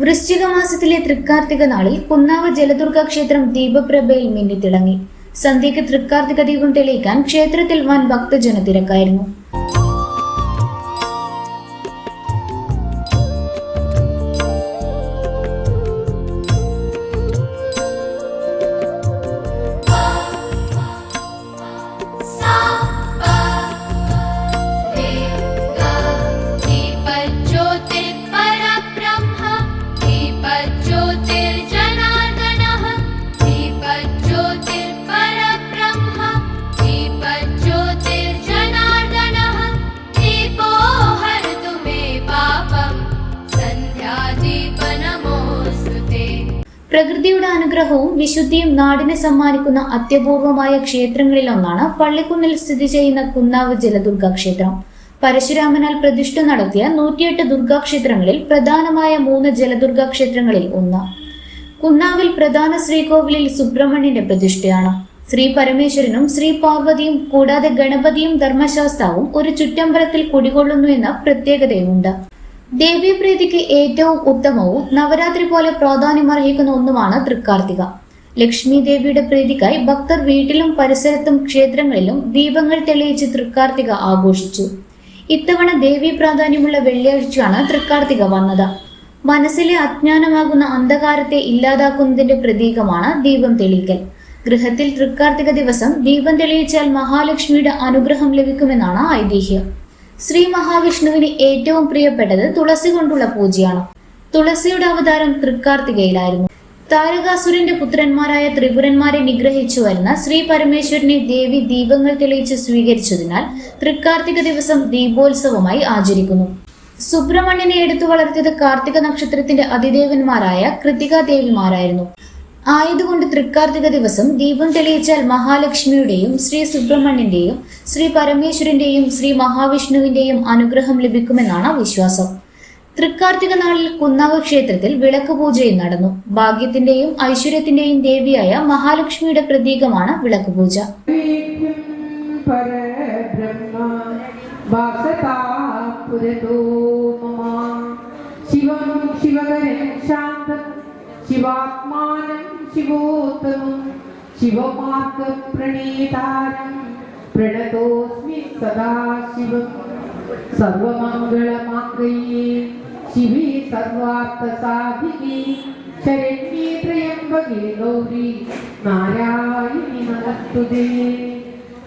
വൃശ്ചിക മാസത്തിലെ തൃക്കാർത്തിക നാളിൽ കുന്നാവ് ജലദുർഗ ക്ഷേത്രം ദീപപ്രഭയിൽ മിന്നിത്തിളങ്ങി. സന്ധ്യയ്ക്ക് തൃക്കാർത്തിക ദീപം തെളിയിക്കാൻ ക്ഷേത്രത്തിൽ വൻ ഭക്തജന തിരക്കായിരുന്നു പ്രകൃതിയുടെ അനുഗ്രഹവും വിശുദ്ധിയും നാടിനെ സമ്മാനിക്കുന്ന അത്യപൂർവമായ ക്ഷേത്രങ്ങളിൽ ഒന്നാണ് പള്ളിക്കുന്നിൽ സ്ഥിതി ചെയ്യുന്ന കുന്നാവ് ജലദുർഗ ക്ഷേത്രം. പരശുരാമനാൽ പ്രതിഷ്ഠ നടത്തിയ നൂറ്റിയെട്ട് ദുർഗാക്ഷേത്രങ്ങളിൽ പ്രധാനമായ മൂന്ന് ജലദുർഗ ക്ഷേത്രങ്ങളിൽ ഒന്ന്. കുന്നാവിൽ പ്രധാന ശ്രീകോവിലിൽ സുബ്രഹ്മണ്യന്റെ പ്രതിഷ്ഠയാണ്. ശ്രീ പരമേശ്വരനും ശ്രീ പാർവതിയും കൂടാതെ ഗണപതിയും ധർമ്മശാസ്താവും ഒരു ചുറ്റമ്പലത്തിൽ കുടികൊള്ളുന്നു എന്ന പ്രത്യേകതയുമുണ്ട്. ദേവീപ്രീതിക്ക് ഏറ്റവും ഉത്തമവും നവരാത്രി പോലെ പ്രാധാന്യമർഹിക്കുന്ന ഒന്നുമാണ് തൃക്കാർത്തിക. ലക്ഷ്മി ദേവിയുടെ പ്രീതിക്കായി ഭക്തർ വീട്ടിലും പരിസരത്തും ക്ഷേത്രങ്ങളിലും ദീപങ്ങൾ തെളിയിച്ച് തൃക്കാർത്തിക ആഘോഷിച്ചു. ഇത്തവണ ദേവീ പ്രാധാന്യമുള്ള വെള്ളിയാഴ്ചയാണ് തൃക്കാർത്തിക വന്നത്. മനസ്സിലെ അജ്ഞാനമാകുന്ന അന്ധകാരത്തെ ഇല്ലാതാക്കുന്നതിന്റെ പ്രതീകമാണ് ദീപം തെളിയിക്കൽ. ഗൃഹത്തിൽ തൃക്കാർത്തിക ദിവസം ദീപം തെളിയിച്ചാൽ മഹാലക്ഷ്മിയുടെ അനുഗ്രഹം ലഭിക്കുമെന്നാണ് ഐതിഹ്യം. ശ്രീ മഹാവിഷ്ണുവിന് ഏറ്റവും പ്രിയപ്പെട്ടത് തുളസി കൊണ്ടുള്ള പൂജയാണ്. തുളസിയുടെ അവതാരം തൃക്കാർത്തികയിലായിരുന്നു. താരകാസുരന്റെ പുത്രന്മാരായ ത്രിപുരന്മാരെ നിഗ്രഹിച്ചു വരുന്ന ശ്രീ പരമേശ്വരനെ ദേവി ദീപങ്ങൾ തെളിയിച്ച് സ്വീകരിച്ചതിനാൽ തൃക്കാർത്തിക ദിവസം ദീപോത്സവമായി ആചരിക്കുന്നു. സുബ്രഹ്മണ്യനെ എടുത്തു വളർത്തിയത് കാർത്തിക നക്ഷത്രത്തിന്റെ അതിദേവന്മാരായ കൃതികാ ദേവിമാരായിരുന്നു ആയതുകൊണ്ട് തൃക്കാർത്തിക ദിവസം ദീപം തെളിയിച്ചാൽ മഹാലക്ഷ്മിയുടെയും ശ്രീ സുബ്രഹ്മണ്യന്റെയും ശ്രീ പരമേശ്വരന്റെയും ശ്രീ മഹാവിഷ്ണുവിന്റെയും അനുഗ്രഹം ലഭിക്കുമെന്നാണ് വിശ്വാസം. തൃക്കാർത്തിക നാളിൽ കുന്നാവ് ക്ഷേത്രത്തിൽ വിളക്ക് പൂജയും നടന്നു. ഭാഗ്യത്തിന്റെയും ഐശ്വര്യത്തിന്റെയും ദേവിയായ മഹാലക്ഷ്മിയുടെ പ്രതീകമാണ് വിളക്ക് പൂജ. ശിവം ശിവകരം वासता पुरतो मम शिवं शिवकरं शान्तं शिवात्मानं शिवोत्तमं शिवमार्गप्रणेतारं प्रणतोऽस्मि सदा शिवम् सर्वमङ्गलमाङ्गल्ये शिवे सर्वार्थसाधिके शरण्ये त्र्यम्बके गौरी नारायणि नमस्तुते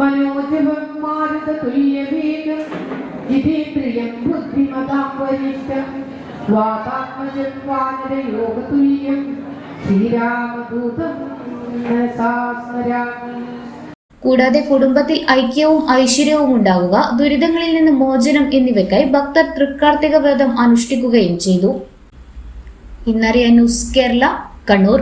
मनोजवं मारुततुल्यवेगं जितेन्द्रियं बुद्धिमतां वरिष्ठं കൂടാതെ കുടുംബത്തിൽ ഐക്യവും ഐശ്വര്യവും ഉണ്ടാവുക ദുരിതങ്ങളിൽ നിന്ന് മോചനം എന്നിവയ്ക്കായി ഭക്തർ തൃക്കാർത്തിക വ്രതം അനുഷ്ഠിക്കുകയും ചെയ്തു. ഇന്നറിയ ന്യൂസ് കേരള കണ്ണൂർ.